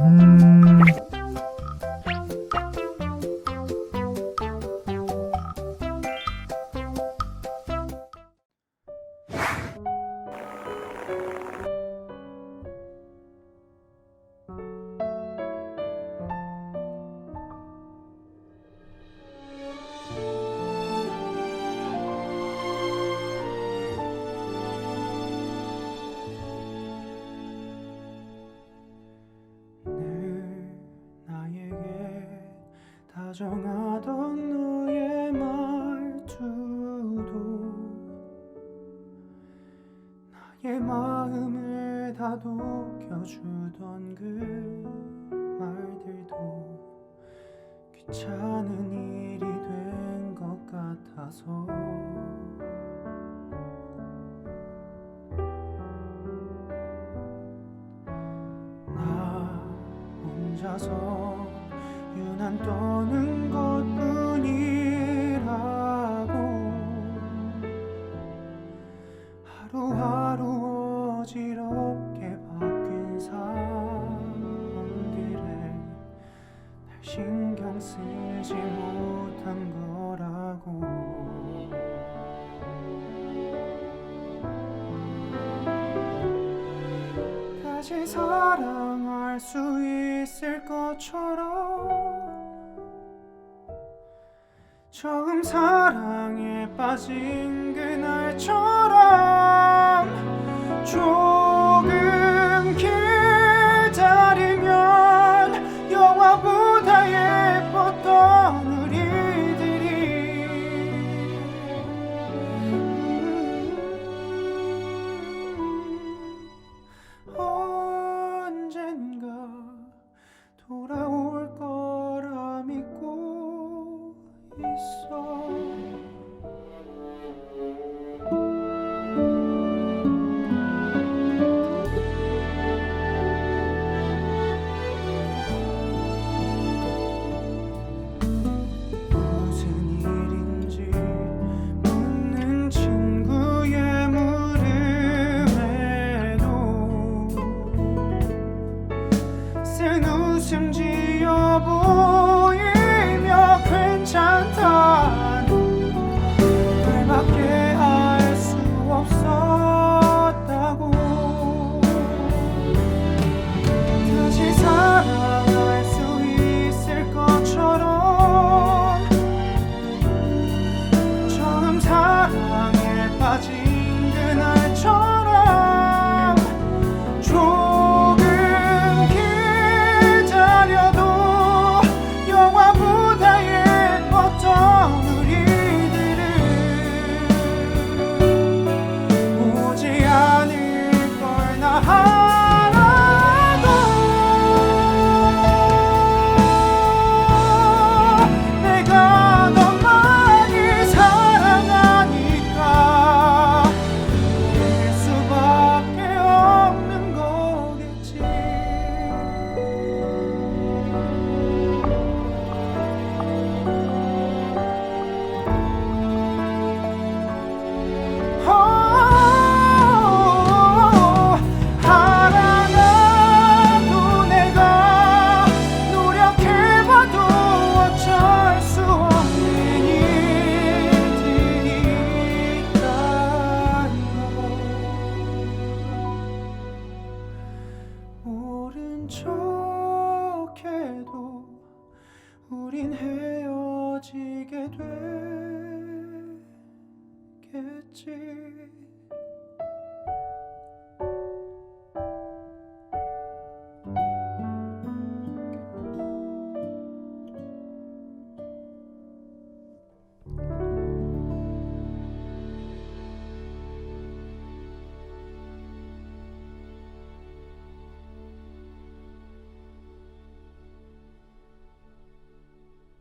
음, 다정하던 너의 말투도 나의 마음을 다독여주던 그 말들도 귀찮은 일이 된 것 같아서 나 혼자서 유난 떠는 것뿐이라고. 하루하루 어지럽게 바뀐 상황들에 날 신경 쓰지 못한 거 다시 사랑할 수 있을 것처럼 처음 사랑에 빠진 그날처럼 지 척해도 우린 헤어지게 되겠지